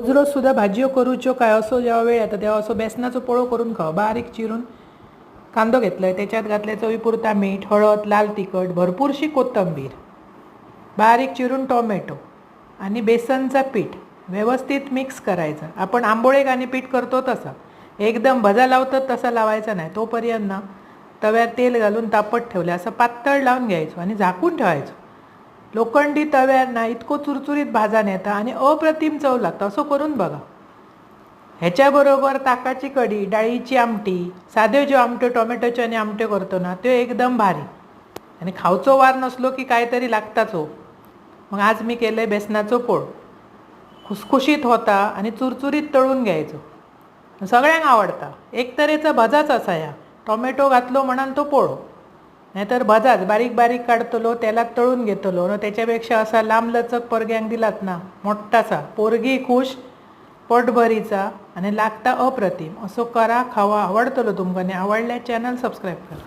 रोज रोज सुद्धा भाजयो करूच्यो काय असो जेव्हा वेळ येता तेव्हा असो बेसनाचो पोळो करून खाव बारीक चिरून कांदो घेतलाय त्याच्यात घातले चवीपुरता मीठ हळद लाल तिखट भरपूरशी कोथिंबीर बारीक चिरून टोमॅटो आणि बेसनचं पीठ व्यवस्थित मिक्स करायचं. आपण आंबोळे आणि पीठ करतो तसं. एकदम भजा लावतात तसा लावायचा नाही. तोपर्यंत ना तव्यात तेल घालून तापत ठेवलं असं पातळ लावून घ्यायचो आणि झाकून ठेवायचो. लोखंडी तव्यांना इतको चुरचुरीत भाजान येता आणि अप्रतिम चव लागतं असं करून बघा. ह्याच्याबरोबर ताकाची कढी डाळीची आमटी साध्यो ज्यो आमट्यो टोमॅटोचे आणि आमटे करतो ना त्यो एकदम भारी. आणि खावचो वार नसलो की काहीतरी लागताच हो. मग आज मी केलं आहे बेसनाचो पोळ. खुसखुशीत होता आणि चुरचुरीत तळून घ्यायचो. सगळ्यांक आवडता. एक तरेचा भजाच असा या. टोमॅटो घातलो म्हणान तो पोळो. नाहीतर भजाच बारीक बारीक काढतलो त्याला तळून घेतलो. न त्याच्यापेक्षा असा लांबलचक पोरग्यांक दिलात ना मोठासा. पोरगी खुश पोटभरीचा आणि लागता अप्रतिम. असो करा खावा आवडतलो तुमकां. आवडल्या चॅनल सबस्क्राईब करा.